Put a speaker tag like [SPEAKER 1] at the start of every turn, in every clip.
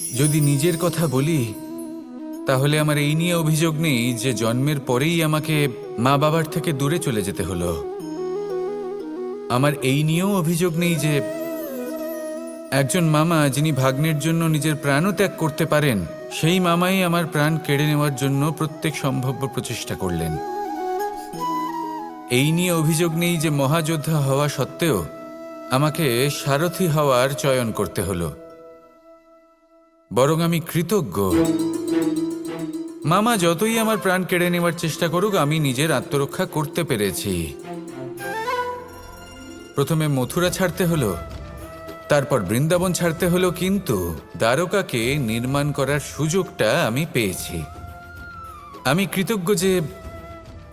[SPEAKER 1] যদি নিজের কথা বলি, তাহলে আমার এই নিয়ে অভিযোগ নেই যে জন্মের পরেই আমাকে মা বাবার থেকে দূরে চলে যেতে হলো। আমার এই নিয়েও অভিযোগ নেই যে একজন মামা যিনি ভাগ্নের জন্য নিজের প্রাণও ত্যাগ করতে পারেন, সেই মামাই আমার প্রাণ কেড়ে নেওয়ার জন্য প্রত্যেক সম্ভাব্য প্রচেষ্টা করলেন। এই নিয়ে অভিযোগ নেই যে মহাযোদ্ধা হওয়া সত্ত্বেও আমাকে সারথি হওয়ার চয়ন করতে হলো। বরং আমি কৃতজ্ঞ। মামা, যতই আমার প্রাণ কেড়ে নেওয়ার চেষ্টা করুক, আমি নিজের আত্মরক্ষা করতে পেরেছি। প্রথমে মথুরা ছাড়তে হলো, তারপর বৃন্দাবন ছাড়তে হলো, কিন্তু দ্বারকাকে নির্মাণ করার সুযোগটা আমি পেয়েছি। আমি কৃতজ্ঞ যে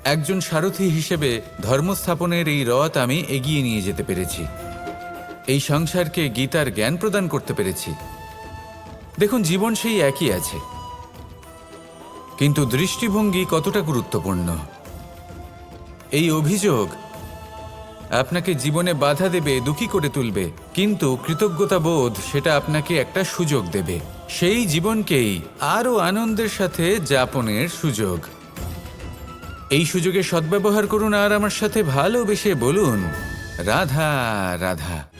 [SPEAKER 1] একজন সারথী হিসেবে ধর্মস্থাপনের এই রথ আমি এগিয়ে নিয়ে যেতে পেরেছি। এই সংসারকে গীতার জ্ঞান প্রদান করতে পেরেছি। দেখুন, জীবন সেই একই আছে। কিন্তু দৃষ্টিভঙ্গি কতটা গুরুত্বপূর্ণ? এই অভিযোগ আপনাকে জীবনে বাধা দেবে, দুঃখী করে তুলবে, কিন্তু কৃতজ্ঞতা বোধ সেটা আপনাকে একটা সুযোগ দেবে। সেই জীবনকেই আরও আনন্দের সাথে যাপনের সুযোগ। এই সুযোগে সদ্ব্যবহার করুন আর আমার সাথে ভালোবেসে বলুন, রাধা রাধা।